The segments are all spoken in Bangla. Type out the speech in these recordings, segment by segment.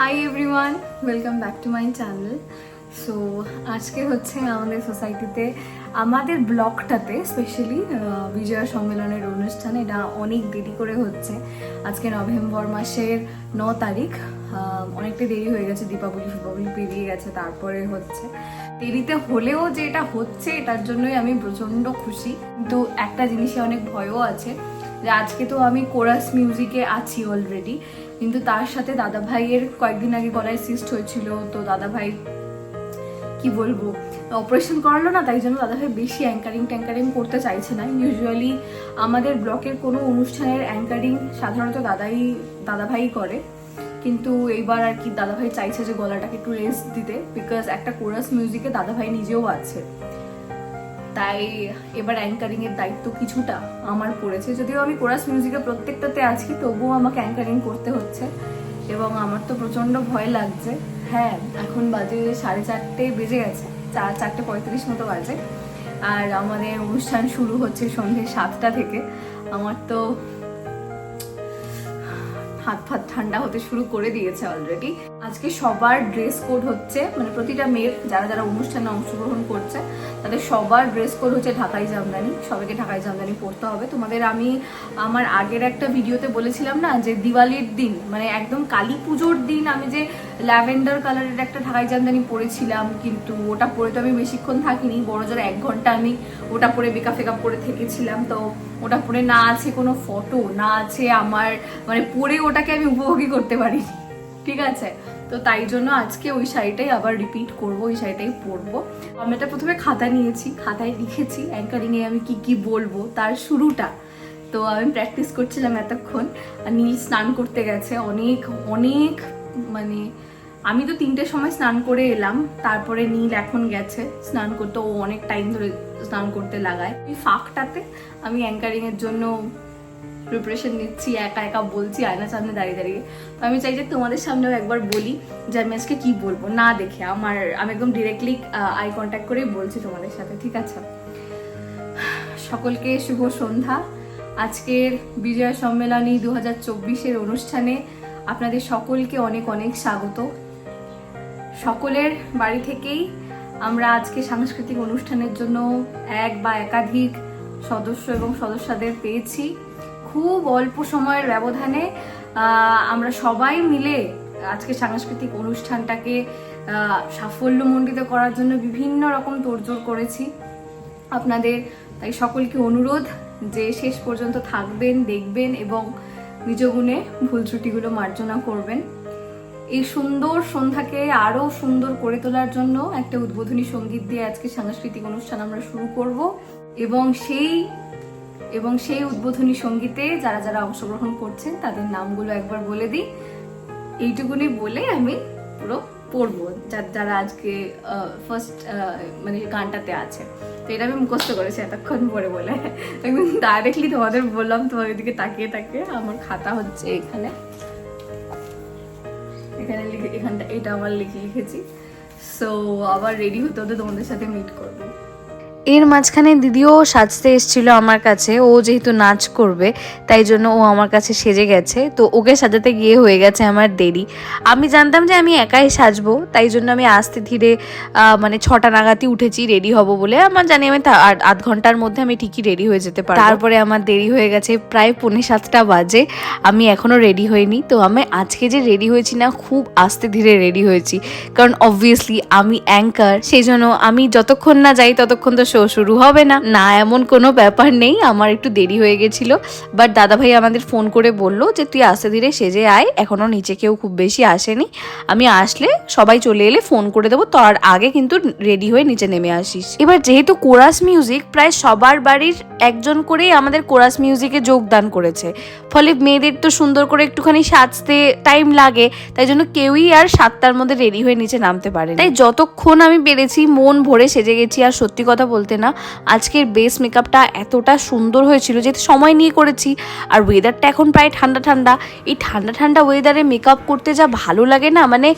Hi everyone welcome back to my channel so আজকে হচ্ছে আমাদের সোসাইটিতে আমাদের ব্লকটাতে স্পেশালি বিজয়া সম্মেলনের অনুষ্ঠান, এটা অনেক দেরি করে হচ্ছে। আজকে নভেম্বর মাসের ন তারিখ অনেকটা দেরি হয়ে গেছে, দীপাবলি ফিপাবলি পেরিয়ে গেছে, তারপরে হচ্ছে। দেরিতে হলেও যে এটা হচ্ছে, এটার জন্যই আমি প্রচণ্ড খুশি। কিন্তু একটা জিনিসে অনেক ভয়ও আছে যে আজকে তো আমি কোরাস মিউজিকে আছি অলরেডি কিন্তু তার সাথে দাদা ভাইয়ের কয়েকদিন আগে গলায় সিস্ট হয়েছিল, তো দাদা ভাই কি বলব অপারেশন করালো না, তাই জন্য দাদাভাই বেশি অ্যাঙ্কারিং ট্যাঙ্কারিং করতে চাইছে না। ইউজুয়ালি আমাদের ব্লকের কোনো অনুষ্ঠানের অ্যাঙ্কারিং সাধারণত দাদাই, দাদাভাই করে, কিন্তু এইবার আর কি দাদাভাই চাইছে যে গলাটাকে একটু রেস্ট দিতে বিকজ একটা কোরাস মিউজিকে দাদাভাই নিজেও আছে। তাই এবার অ্যাঙ্কারিং এর দায়িত্ব কিছুটা আমার পড়েছে। যদিও আমি কোরাস মিউজিকে প্রত্যেকটাতে আছি, তবুও আমাকে অ্যাঙ্কারিং করতে হচ্ছে এবং আমার তো প্রচণ্ড ভয় লাগছে। হ্যাঁ এখন বাজে সাড়ে চারটে বেজে গেছে চার চারটে পঁয়ত্রিশ মতো বাজে। আর আমাদের অনুষ্ঠান শুরু হচ্ছে সন্ধ্যে সাতটা থেকে। আমার তো হাত ফাত ঠান্ডা হতে শুরু করে দিয়েছে অলরেডি আজকে সবার ড্রেস কোড হচ্ছে মানে প্রতিটা মেয়ের যারা যারা অনুষ্ঠানে অংশগ্রহণ করছে, তাদের সবার ড্রেস কোড হচ্ছে ঢাকাই জামদানি। সবাইকে ঢাকাই জামদানি পরতে হবে। তোমাদের আমি আমার আগের একটা ভিডিওতে বলেছিলাম না, যে দিওয়ালির দিন মানে একদম কালী পুজোর দিন আমি যে ল্যাভেন্ডার কালারের একটা ঢাকাই জামদানি পরেছিলাম, কিন্তু ওটা পরে তো আমি বেশিক্ষণ থাকিনি, বড় জোর এক ঘণ্টা আমি ওটা পরে বেকা ফেকা পরে থেকেছিলাম। তো ওটা পরে না আছে কোনো ফটো না আছে আমার মানে পরে ওটাকে আমি উপভোগী করতে পারিনি ঠিক আছে? তো তাই জন্য আজকে ওই শাড়িটাই আবার রিপিট করব, ওই শাড়িটাই পরবো। আমি এটা প্রথমে খাতা নিয়েছি, খাতায় লিখেছি অ্যাঙ্কারিংয়ে আমি কি কি বলব, তার শুরুটা। তো আমি প্র্যাকটিস করছিলাম এতক্ষণ, আর নীল স্নান করতে গেছে, অনেক অনেক মানে আমি তো তিনটের সময় স্নান করে এলাম, তারপরে নীল এখন গেছে, স্নান করতে, ও অনেক টাইম ধরে স্নান করতে লাগায়। এই ফাঁকটাতে আমি অ্যাঙ্কারিং এর জন্য প্রিপারেশন নিচ্ছি, একা একা বলছি, আয়নার সামনে দাঁড়িয়ে দাঁড়িয়ে। তো আমি চাই যে তোমাদের সামনেও একবার বলি যে আমি আজকে কী বলব, না দেখে। আমার, আমি একদম ডিরেক্টলি আই কন্ট্যাক্ট করেই বলছি তোমাদের সাথে, ঠিক আছে? সকলকে শুভ সন্ধ্যা। আজকের বিজয় সম্মেলনী দু হাজার চব্বিশের অনুষ্ঠানে আপনাদের সকলকে অনেক অনেক স্বাগত। সকলের বাড়ি থেকেই আমরা আজকে সাংস্কৃতিক অনুষ্ঠানের জন্য এক বা একাধিক সদস্য এবং সদস্যদের পেয়েছি। খুব অল্প সময়ের ব্যবধানে আমরা সবাই মিলে আজকে সাংস্কৃতিক অনুষ্ঠানটাকে সাফল্যমণ্ডিত করার জন্য বিভিন্ন রকম তোড়জোড় করেছি। আপনাদের তাই সকলকে অনুরোধ যে শেষ পর্যন্ত থাকবেন, দেখবেন এবং নিজ গুণে ভুল ত্রুটিগুলো মার্জনা করবেন। এই সুন্দর সন্ধ্যাকে আরও সুন্দর করে তোলার জন্য একটা উদ্বোধনী সংগীত দিয়ে আজকে সাংস্কৃতিক অনুষ্ঠান আমরা শুরু করব এবং সেই এবং সেই উদ্বোধনী সঙ্গীতে যারা যারা অংশগ্রহণ করছেন, তাদের নামগুলো একবার বলে দিই। এইটুকুনি বলে আমি পুরো পড়ব যারা আজকে ফার্স্ট মানে গানটাতে আছে। তো এটা আমি মুখস্থ করেছি এতক্ষণ পরে বলে। একদম ডাইরেক্টলি তোমাদের বললাম, তোমাদের দিকে তাকিয়ে তাকিয়ে আমার খাতা হচ্ছে এখানে। এখানে লিখে, এখানটা, এটা আবার লিখে লিখেছি। সো আবার রেডি হতে হতে তোমাদের সাথে মিট করব। এর মাঝখানে দিদিও সাজতে এসেছিল আমার কাছে। ও যেহেতু নাচ করবে, তাই জন্য ও আমার কাছে সেজে গেছে। তো ওকে সাজাতে গিয়ে হয়ে গেছে আমার দেরি। আমি জানতাম যে আমি একাই সাজবো, তাই জন্য আমি আস্তে ধীরে মানে ছটা নাগাদই উঠেছি, রেডি হব বলে। আমার জানি আমি আধ ঘণ্টার মধ্যে আমি ঠিকই রেডি হয়ে যেতে পারি তারপরে আমার দেরি হয়ে গেছে প্রায় পৌনে সাতটা বাজে। আমি এখনও রেডি হইনি। তো আমি আজকে যে রেডি হয়েছি না, খুব আস্তে ধীরে রেডি হয়েছি। কারণ অবভিয়াসলি আমি অ্যাঙ্কার সেই জন্য আমি যতক্ষণ না যাই, ততক্ষণ তো শো শুরু হবে না। না, এমন কোনো ব্যাপার নেই, আমার একটু দেরি হয়ে গেছিল। বাট দাদাভাই আমাদের ফোন করে বলল যে, তুই আস্তে ধীরে সেজে আয় এখনও নিচে কেউ খুব বেশি আসেনি। আমি আসলে সবাই চলে এলে ফোন করে দেবো, তার আগে কিন্তু রেডি হয়ে নিচে নেমে আসিস। এবার যেহেতু কোরাস মিউজিক প্রায় সবার বাড়ির একজন করেই আমাদের কোরাস মিউজিকে যোগদান করেছে। ফলে মেয়েদের তো সুন্দর করে একটুখানি সাজতে টাইম লাগে, তাই জন্য কেউই আর সাতটার মধ্যে রেডি হয়ে নিচে নামতে পারে তাই যতক্ষণ আমি পেরেছি, মন ভরে সেজে গেছি। আর সত্যি কথা বলতে না, আজকের বেস মেকআপটা এতটা সুন্দর হয়েছিল যেহেতু সময় নিয়ে করেছি। আর ওয়েদারটা এখন প্রায় ঠান্ডা ঠান্ডা। এই ঠান্ডা ঠান্ডা ওয়েদারে মেকআপ করতে যা ভালো লাগে না মানে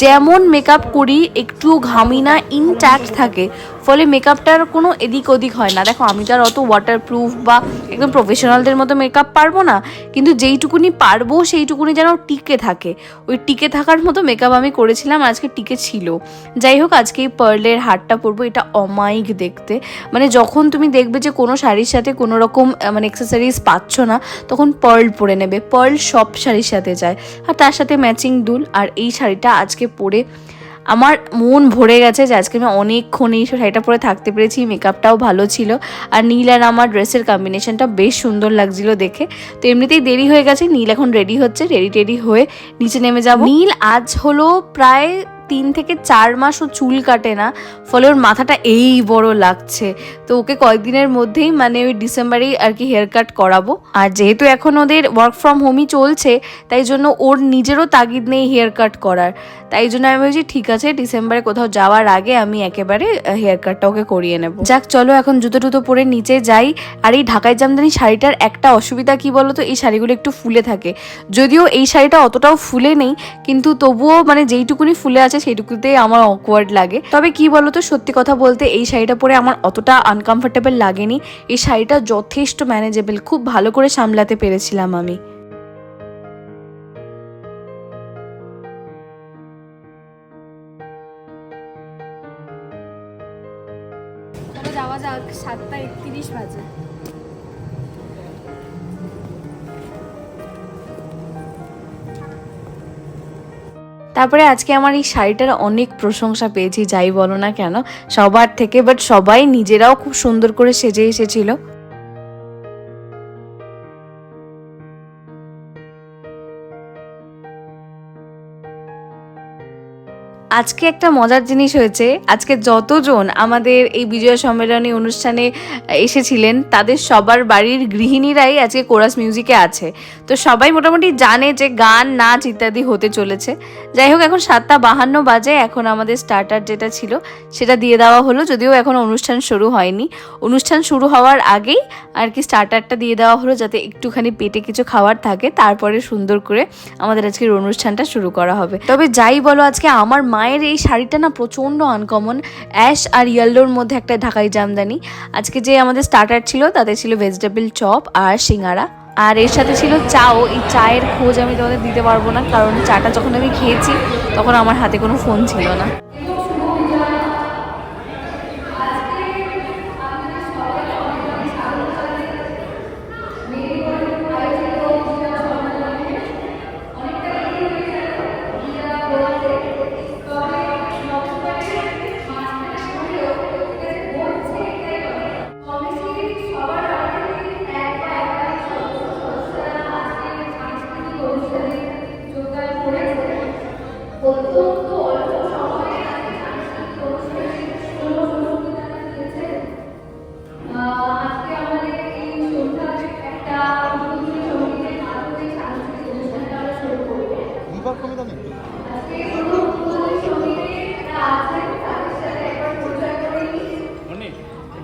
যেমন মেকআপ করি একটু ঘামি না ইনট্যাক্ট থাকে। ফলে মেকআপটার কোনো এদিক ওদিক হয় না। দেখো, আমি তো আর অত ওয়াটারপ্রুফ বা একদম প্রফেশনালদের মতো মেকআপ পারব না, কিন্তু যেইটুকুনি পারব সেইটুকুনি যেন টিকে থাকে। ওই টিকে থাকার মতো মেকআপ আমি করেছিলাম, আজকে টিকে ছিল। যাই হোক, আজকে এই পার্লের হারটা পরবো, এটা অমায়িক দেখতে। মানে যখন তুমি দেখবে যে কোনো শাড়ির সাথে কোনো রকম মানে এক্সেসারিজ পাচ্ছ না, তখন পার্ল পরে নেবে। পার্ল সব শাড়ির সাথে যায়। আর তার সাথে ম্যাচিং দুল। আর এই শাড়িটা আজকে পরে আমার মন ভরে গেছে যে আজকে আমি অনেকক্ষণ এই শাড়িটা পরে থাকতে পেরেছি মেকআপটাও ভালো ছিল আর নীল আর আমার ড্রেসের কম্বিনেশনটা বেশ সুন্দর লাগছিল দেখে। তো এমনিতেই দেরি হয়ে গেছে, নীল এখন রেডি হচ্ছে রেডি টেডি হয়ে নিচে নেমে যাব। নীল আজ হলো প্রায় তিন থেকে চার মাস ও চুল কাটে না, ফলে ওর মাথাটা এই বড় লাগছে। তো ওকে কয়েকদিনের মধ্যেই মানে ওই ডিসেম্বরেই আর কি হেয়ার কাট করাবো। আর যেহেতু এখন ওদের ওয়ার্ক ফ্রম হোমই চলছে, তাই জন্য ওর নিজেরও তাগিদ নেই হেয়ার কাট করার। তাই জন্য আমি বলছি ঠিক আছে, ডিসেম্বরে কোথাও যাওয়ার আগে আমি একেবারে হেয়ার কাটটা ওকে করিয়ে নেব। যাক, চলো এখন জুতো টুতো পরে নিচে যাই। আর এই ঢাকায় জামদানি শাড়িটার একটা অসুবিধা কি বলো তো এই শাড়িগুলো একটু ফুলে থাকে। যদিও এই শাড়িটা অতটাও ফুলে নেই, কিন্তু তবুও মানে যেইটুকুনি ফুলে আছে সেইটুকুতেই আমার অকওয়ার্ড লাগে। তবে কি বলো তো সত্যি কথা বলতে এই শাড়িটা পরে আমার অতটা আনকমফোর্টেবল লাগেনি। এই শাড়িটা যথেষ্ট ম্যানেজেবল খুব ভালো করে সামলাতে পেরেছিলাম আমি। তারপরে আজকে আমার এই শাড়িটার অনেক প্রশংসা পেয়েছি, যাই বলো না কেন, সবার থেকে বাট সবাই নিজেরাও খুব সুন্দর করে সেজে এসেছিল। আজকে একটা মজার জিনিস হয়েছে। আজকে যতজন আমাদের এই বিজয় সম্মেলনী অনুষ্ঠানে এসেছিলেন, তাদের সবার বাড়ির গৃহিণীরাই আজকে কোরাস মিউজিকে আছে। তো সবাই মোটামুটি জানে যে গান, নাচ ইত্যাদি হতে চলেছে। যাই হোক, এখন সাতটা বাহান্ন বাজে, এখন আমাদের স্টার্টার যেটা ছিল, সেটা দিয়ে দেওয়া হলো, যদিও এখন অনুষ্ঠান শুরু হয়নি। অনুষ্ঠান শুরু হওয়ার আগেই আর কি স্টার্টারটা দিয়ে দেওয়া হলো, যাতে একটুখানি পেটে কিছু খাওয়ার থাকে, তারপরে সুন্দর করে আমাদের আজকের অনুষ্ঠানটা শুরু করা হবে। তবে যাই বলো, আজকে আমার মায়ের এই শাড়িটা না প্রচণ্ড আনকমন অ্যাশ আর ইয়েলোর মধ্যে একটা ঢাকাই জামদানি। আজকে যে আমাদের স্টার্টার ছিল, তাতে ছিল ভেজিটেবল চপ আর সিঙ্গারা। আর এর সাথে ছিল চাও, এই চায়ের খোঁজ আমি তোমাদের দিতে পারব না, কারণ চাটা যখন আমি খেয়েছি, তখন আমার হাতে কোনো ফোন ছিল না।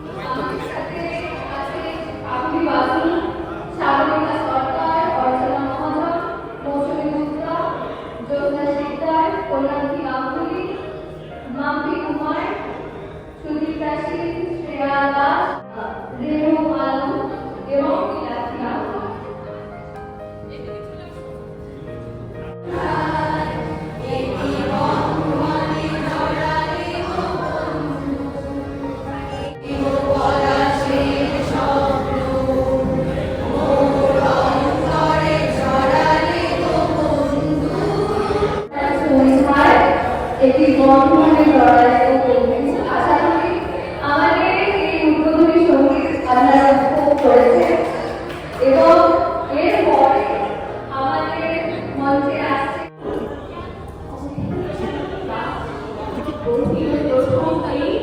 momento que প্রথম এই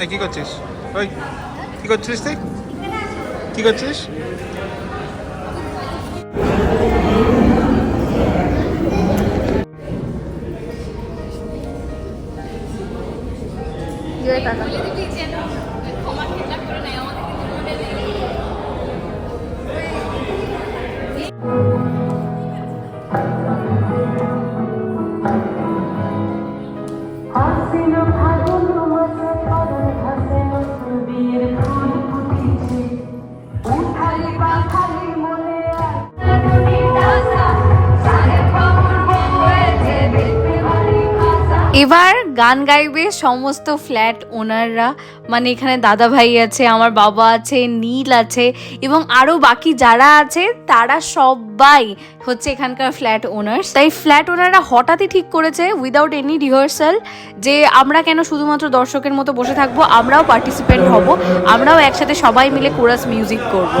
এই কি করছিস? ওই কি করছিস তুই? কি করছিস? গান গাইবে সমস্ত ফ্ল্যাট ওনাররা। মানে এখানে দাদা ভাই আছে, আমার বাবা আছে, নীল আছে, এবং আরও বাকি যারা আছে, তারা সবাই হচ্ছে এখানকার ফ্ল্যাট ওনার্স। তাই ফ্ল্যাট ওনাররা হঠাৎই ঠিক করেছে উইদাউট এনি রিহার্সাল যে আমরা কেন শুধুমাত্র দর্শকের মতো বসে থাকব, আমরাও পার্টিসিপেন্ট হব, আমরাও একসাথে সবাই মিলে কোরাস মিউজিক করব।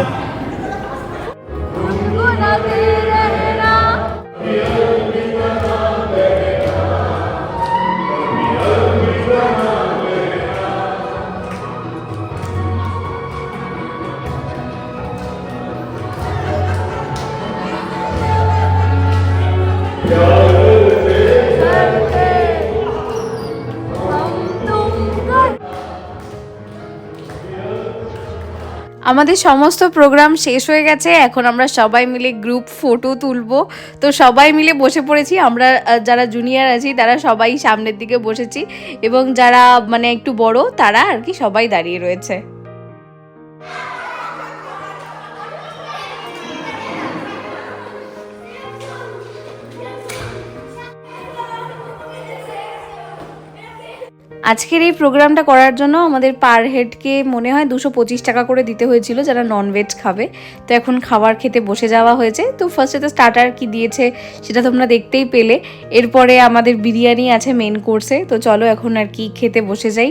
আমাদের সমস্ত প্রোগ্রাম শেষ হয়ে গেছে। এখন আমরা সবাই মিলে গ্রুপ ফটো তুলবো। তো সবাই মিলে বসে পড়েছি। আমরা যারা জুনিয়র আছি, তারা সবাই সামনের দিকে বসেছি। এবং যারা মানে একটু বড়, তারা আর কি সবাই দাঁড়িয়ে রয়েছে। আজকের এই প্রোগ্রামটা করার জন্য আমাদের পার হেডকে মনে হয় দুশো পঁচিশ টাকা করে দিতে হয়েছিল, যারা ননভেজ খাবে। তো এখন খাবার খেতে বসে যাওয়া হয়েছে। তো ফার্স্টে তো স্টার্টার কি দিয়েছে সেটা তোমরা দেখতেই পেলে। এরপরে আমাদের বিরিয়ানি আছে মেন কোর্সে তো চলো এখন আর কি খেতে বসে যাই।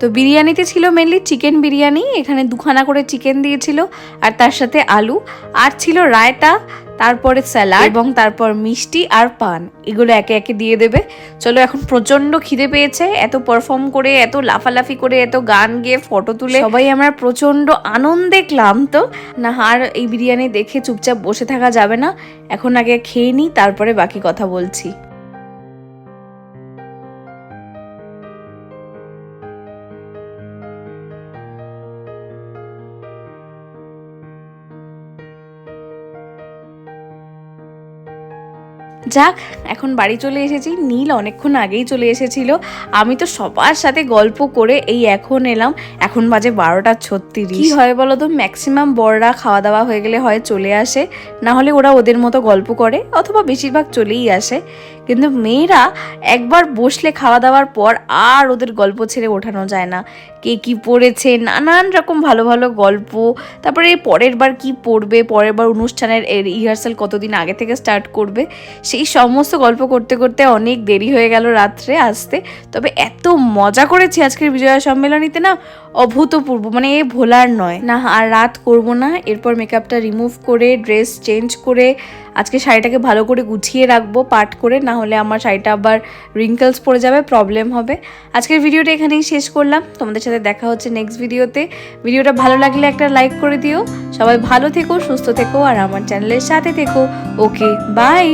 তো বিরিয়ানিতে ছিল মেনলি চিকেন বিরিয়ানি, এখানে দুখানা করে চিকেন দিয়েছিল, আর তার সাথে আলু, আর ছিল রায়তা, তারপরে স্যালাড এবং তারপর মিষ্টি আর পান, এগুলো একে একে দিয়ে দেবে। চলো এখন প্রচণ্ড খিদে পেয়েছে, এত পারফর্ম করে, এত লাফালাফি করে, এত গান গেয়ে ফটো তুলে। সবাই আমরা প্রচণ্ড আনন্দে ক্লান্ত। না, আর এই বিরিয়ানি দেখে চুপচাপ বসে থাকা যাবে না। এখন আগে খেয়ে নিই তারপরে বাকি কথা বলছি। যাক, এখন বাড়ি চলে এসেছি। নীল অনেকক্ষণ আগেই চলে এসেছিল। আমি তো সবার সাথে গল্প করে এই এখন এলাম। এখন বাজে বারোটা ছত্রিশ। কি হয় বলো তো ম্যাক্সিমাম বড়রা খাওয়া দাওয়া হয়ে গেলে হয় চলে আসে। না হলে ওরা ওদের মতো গল্প করে, অথবা বেশিরভাগ চলেই আসে। কিন্তু মেয়েরা একবার বসলে খাওয়া দাওয়ার পর আর ওদের গল্প ছেড়ে ওঠানো যায় না। কে কি পড়েছে, নানান রকম ভালো ভালো গল্প। তারপরে পরের বার কি পড়বে, পরের বার অনুষ্ঠানের রিহার্সাল কতদিন আগে থেকে স্টার্ট করবে, সেই সমস্ত গল্প করতে করতে অনেক দেরি হয়ে গেল রাত্রে আসতে। তবে এত মজা করেছি আজকের বিজয়া সম্মেলনীতে না, অভূতপূর্ব। মানে এ ভোলার নয়। না, আর রাত করব না। এরপর মেকআপটা রিমুভ করে ড্রেস চেঞ্জ করে আজকে শাড়িটাকে ভালো করে গুছিয়ে রাখব, পাট করে না হলে আমার শাড়িটা আবার রিঙ্কলস পড়ে যাবে প্রবলেম হবে। আজকের ভিডিওটা এখানেই শেষ করলাম। তোমাদের সাথে দেখা হচ্ছে নেক্সট ভিডিওতে। ভিডিওটা ভালো লাগলে একটা লাইক করে দিও। সবাই ভালো থেকো, সুস্থ থেকো, আর আমার চ্যানেলের সাথে থেকো। Okay bye